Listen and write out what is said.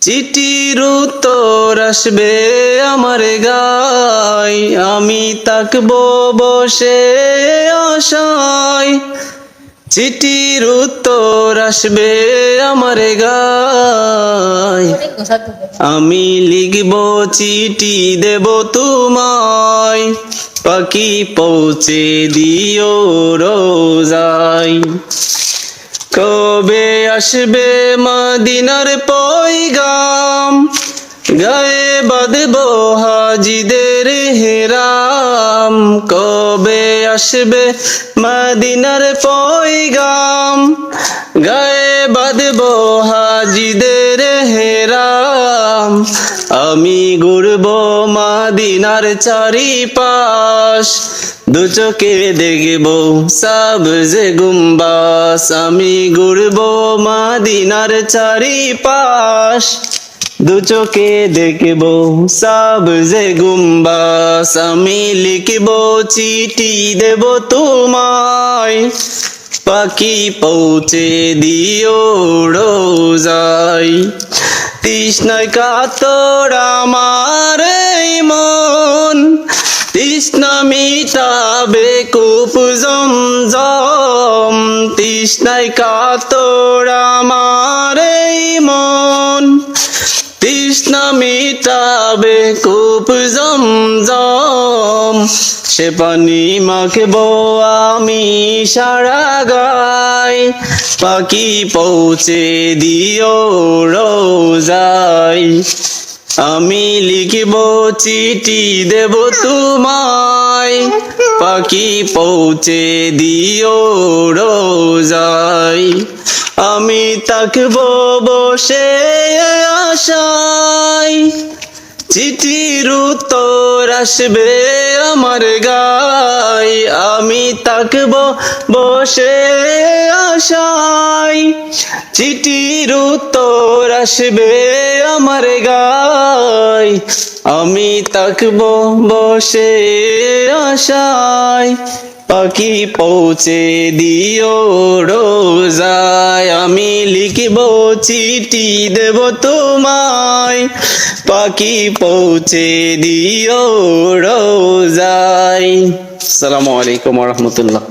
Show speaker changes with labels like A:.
A: চিঠির উত্তর আসবে আমার গাই আমি তাকব বসে আশায়। চিঠির উত্তর আসবে আমার গাই আমি লিখব চিঠি, দেব তোমায়। পাখি পৌঁছে দিও রোজাই কবে আসবে মদিনার পয়গাম? গায়ে বাঁধব হাজিদের হেরাম। কবে আসবে মদিনার পয়গাম? গায়ে বাঁধব হাজিদের হেরাম। আমি ঘুরব মাদিনার চারিপাশ। দু চোখে দেখব সবজে গুম্বাস। আমি ঘুরব মাদিনার চারিপাশ। দু চোখে দেখব সবজে গুম্বাস। আমি লিখব চিঠি দেব তোমায়। পাখি পৌঁছে দিও রোজাই তৃষ্ণায় কাতর আমার মন। তৃষ্ণা মিটাবে কূপ জমজম। তৃষ্ণায় কাতর আমার মন। তৃষ্ণা মিটাবে কূপ জমজম। সে পানি মাখব আমি সারা গাই। পাখি পৌঁছে দিও রোজাই। আমি লিখব চিঠি দেব তোমায়। পাখি পৌঁছে দিও রোজাই। আমি তাকব বসে আশায়। চিঠির উত্তর আসবে আমার গাই আমি তাকব বসে আশাই চিঠির উত্তর আসবে আমার গাই আমি তাকব বসে আশায়। পাখি পৌঁছে দিও রোজায়। আমি লিখিব চিঠি, দেব তোমায়। পাখি পৌঁছে দিও রোজায়। আসসালামু আলাইকুম রহমতুল্লাহ।